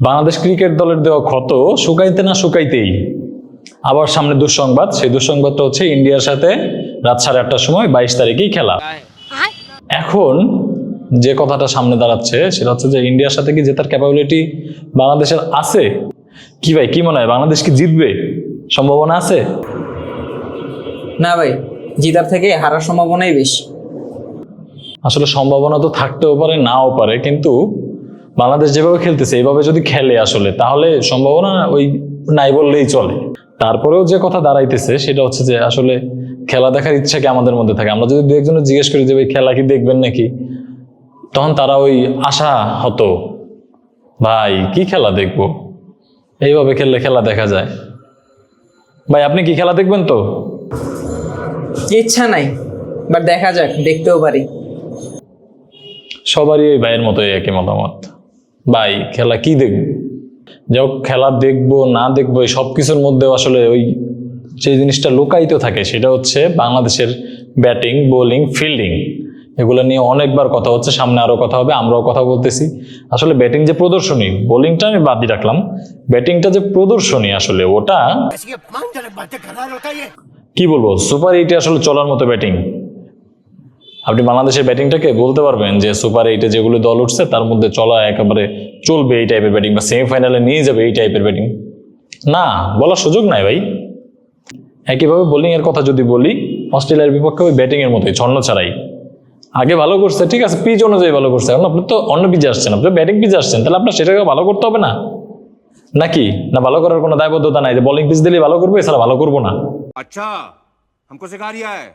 Bangladesh cricket দলের দেওয়া ক্ষত শুকাইতে না শুকাইতেই। আবার সামনে দুঃসংবাদ সেই দুঃসংবাদটা হচ্ছে ইন্ডিয়ার সাথে রাত সাড়ে আটটার সময় বাইশ তারিখেই খেলা। এখন যে কথাটা সামনে দাঁড়াচ্ছে সেটা হচ্ছে যে ইন্ডিয়ার সাথে কি জেতার ক্যাপাবিলিটি বাংলাদেশের আছে? কি ভাই কি মনে হয়? বাংলাদেশ কি জিতবে? সম্ভাবনা আছে? না ভাই জিতার থেকে হারার সম্ভাবনাই বেশি। আসলে সম্ভাবনা তো থাকতেও পারে নাও পারে কিন্তু বাংলাদেশ যেভাবে খেলতেছে এইভাবে যদি খেলে আসলে তাহলে সম্ভাবনা ওই নাই বললেই চলে। তারপরেও যে কথা দাঁড়াইতেছে সেটা হচ্ছে যে আসলে খেলা দেখার ইচ্ছা কি আমাদের মধ্যে থাকে? আমরা যদি দু একজনের জিজ্ঞেস করি যে ভাই খেলা কি দেখবেন নাকি? তখন তারা ওই আশা হতো ভাই কি খেলা দেখব? এইভাবে খেললে খেলা দেখা যায়। ভাই আপনি কি খেলা দেখবেন তো? ইচ্ছা নাই বাট দেখা যাক দেখতেও পারি। সবারই ওই ভাইয়ের মতোই একই মতামত। ভাই খেলা কি দেখব? যাই হোক খেলা দেখব না দেখব এই সব কিছুর মধ্যেও আসলে ওই যে জিনিসটা লুকায়িত থাকে সেটা হচ্ছে বাংলাদেশের ব্যাটিং বোলিং ফিল্ডিং। এগুলো নিয়ে অনেকবার কথা হচ্ছে সামনে আরও কথা হবে আমরাও কথা বলতেছি। আসলে ব্যাটিং যে প্রদর্শনী বোলিংটা আমি বাদ দিয়ে রাখলাম। ব্যাটিংটা যে প্রদর্শনী আসলে ওটা কি বলব সুপার এইটে আসলে চলার মতো ব্যাটিং। আপনি বাংলাদেশের ব্যাটিংটাকে বলতে পারবেন যে সুপার এইটে যেগুলো দল উঠছে তার মধ্যে চলা একেবারে চলবে এই টাইপের ব্যাটিং বা সেমিফাইনালে নিয়ে যাবে এই টাইপের ব্যাটিং না বলার সুযোগ নাই ভাই একইভাবে বোলিং এর কথা যদি বলি অস্ট্রেলিয়ার বিপক্ষে ওই ব্যাটিং এর মতোই ছন্ন ছাড়াই আগে ভালো করছে ঠিক আছে পিচ অনুযায়ী ভালো করছে এখন আপনি তো অন্য পিচে আসছেন আপনি ব্যাটিং পিচে আসছেন তাহলে আপনার সেটাকে ভালো করতে হবে না নাকি না ভালো করার কোনো দায়বদ্ধতা নাই যে বোলিং পিচ দিলেই ভালো করবে এছাড়া ভালো করবো না अच्छा हमको सिखा रिया है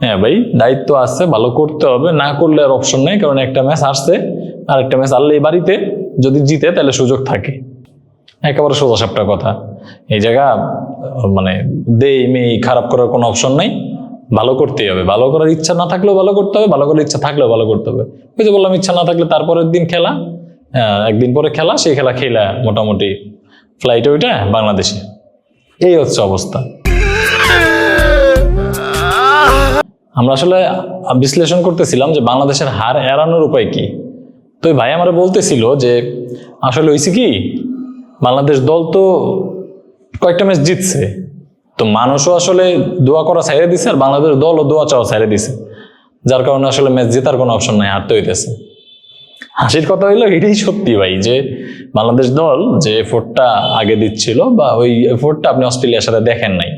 হ্যাঁ ভাই, দায়িত্ব আছে, ভালো করতে হবে, না করলে আর অপশন নেই, কারণ একটা ম্যাচ আসছে, আর একটা ম্যাচ আনলে এই বাড়িতে যদি জিতে তাহলে সুযোগ থাকে। একেবারে সোজা সাপটা কথা। এই জায়গা মানে দেই মেয়ে খারাপ করার কোনো অপশন নাই, ভালো করতেই হবে। ভালো করার ইচ্ছা না থাকলেও ভালো করতে হবে, ভালো করার ইচ্ছা থাকলেও ভালো করতে হবে। ওই যে বললাম, ইচ্ছা না থাকলে তারপরের দিন খেলা একদিন পরে খেলা, সেই খেলা খেলা মোটামুটি। ফ্লাইট ওইটা বাংলাদেশে। এই হচ্ছে অবস্থা। আমরা আসলে বিশ্লেষণ করতেছিলাম যে বাংলাদেশের হার এড়ানোর উপায় কি। তো ভাই আমরা বলতেছিল যে, আসলে হয়েছে কি, বাংলাদেশ দল তো কয়েকটা ম্যাচ জিতছে। তো মানুষও আসলে দোয়া করা ছাইড়ে দিছে আর বাংলাদেশ দলও দোয়া চাওয়া ছাইড়ে দিছে। যার কারণে আসলে ম্যাচ জেতার কোনো অপশন নাই, হারতে হইতেছে। হাসির কথা হইল এটাই সত্যি ভাই যে, বাংলাদেশ দল যে এফোর্টটা আগে দিচ্ছিল বা ওই এফোর্টটা আপনি অস্ট্রেলিয়ার সাথে দেখেন নাই।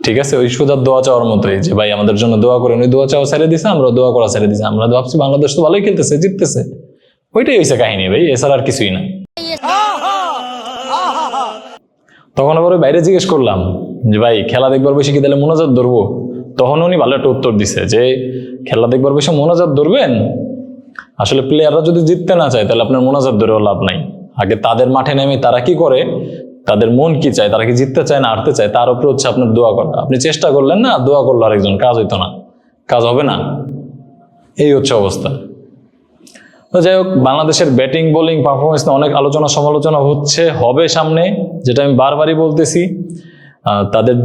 ঠিক আছে? ওই সুদার দোয়া চাওয়ার মতোই যে, ভাই, আমাদের জন্য দোয়া করেন। ওই দোয়া চাওয়া ছেড়ে দিছে, আমরা দোয়া করা ছেড়ে দিছে। আমরা ভাবছি বাংলাদেশ তো ভালোই খেলতেছে, জিততেছে। ওইটাই হয়েছে কাহিনী ভাই, এছাড়া আর কিছুই না। তখন আবার বাইরে জিজ্ঞেস করলাম যে, ভাই, খেলা দেখবার বসে কি তাহলে মোনাজাত ধরবো? তখন উনি ভালো একটা উত্তর দিছে যে, খেলা দেখবার বসে মোনাজাত ধরবেন? আসলে প্লেয়াররা যদি জিততে না চায়, তাহলে আপনার মোনাজাত ধরেও লাভ নাই। আগে তাদের মাঠে নেমে তারা কি করে? তাদের মন কি চায়, তারা কি জিততে চায় না হারতে চায়, তার উপরে হচ্ছে আপনার দোয়া করা। আপনি চেষ্টা করলেন না, দোয়া করল আরেকজন, কাজ হইতো না। কাজ হবে না। এই হচ্ছে অবস্থা। তো যাই হোক, বাংলাদেশের ব্যাটিং, বোলিং পারফরমেন্স নিয়ে অনেক আলোচনা, সমালোচনা হচ্ছে, হবে সামনে, যেটা আমি বারবারই বলতেছি। তাদের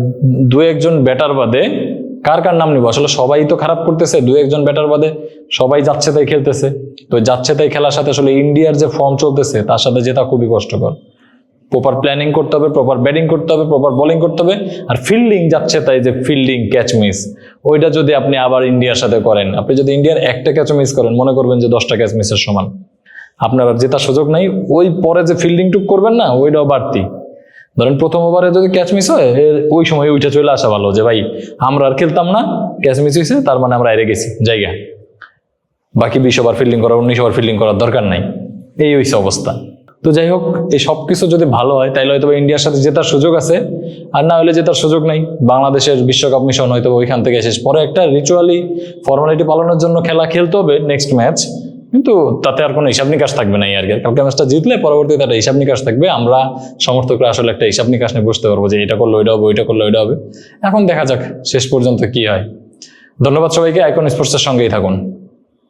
দু একজন ব্যাটার বাদে কার কার নাম নিব? আসলে সবাই তো খারাপ করতেছে, দু একজন ব্যাটার বাদে সবাই যাচ্ছে তাই খেলতেছে। তো যাচ্ছে তাই খেলার সাথে আসলে ইন্ডিয়ার যে ফর্ম চলতেছে, তার সাথে জেতা খুবই কষ্টকর। প্রপার প্ল্যানিং করতে হবে প্রপার ব্যাটিং করতে হবে প্রপার বোলিং করতে হবে, আর ফিল্ডিং যাচ্ছে তাই যে ফিল্ডিং ক্যাচ মিস ওইটা যদি আপনি আবার ইন্ডিয়ার সাথে করেন, আপনি যদি ইন্ডিয়ার একটা ক্যাচ মিস করেন, মনে করবেন যে দশটা ক্যাচ মিসের সমান। আপনার আর জেতার সুযোগ নাই, ওই পরে যে ফিল্ডিং টুক করবেন না, ওইটাও বাড়তি। ধরেন প্রথম ওভারে যদি ক্যাচ মিস হয় ওই সময় উঠে চলে আসা ভালো, যে ভাই আমরা আর খেলতাম না ক্যাচ মিস হয়েছে তার মানে আমরা হেরে গেছি, জায়গা। বাকি বিশ ওভার ফিল্ডিং করা, উনিশ ওভার ফিল্ডিং করার দরকার নাই। এই হয়েছে অবস্থা। তো যাই হোক, এই সব কিছু যদি ভালো হয় তাহলে হয়তো ইন্ডিয়ার সাথে জেতার সুযোগ আছে। আর না হলে জেতার সুযোগ নেই। বাংলাদেশের বিশ্বকাপ মিশন হয়তো ওইখান থেকে শেষ। পরে একটা রিচুয়ালি ফর্মালিটি পালনের জন্য খেলা খেলতে হবে নেক্সট ম্যাচ কিন্তু তাতে আর কোনো হিসাব নিকাশ থাকবে না আর কালকে ম্যাচটা জিতলে পরবর্তীতে একটা হিসাব নিকাশ থাকবে। আমরা সমর্থকরা আসলে একটা হিসাব নিকাশ নিয়ে বুঝতে পারব যে এটা করলে ওইটা হবে, ওইটা করলে ওইটা হবে। এখন দেখা যাক শেষ পর্যন্ত কি হয়। ধন্যবাদ সবাইকে। আইকন স্পোর্টসের সঙ্গেই থাকুন।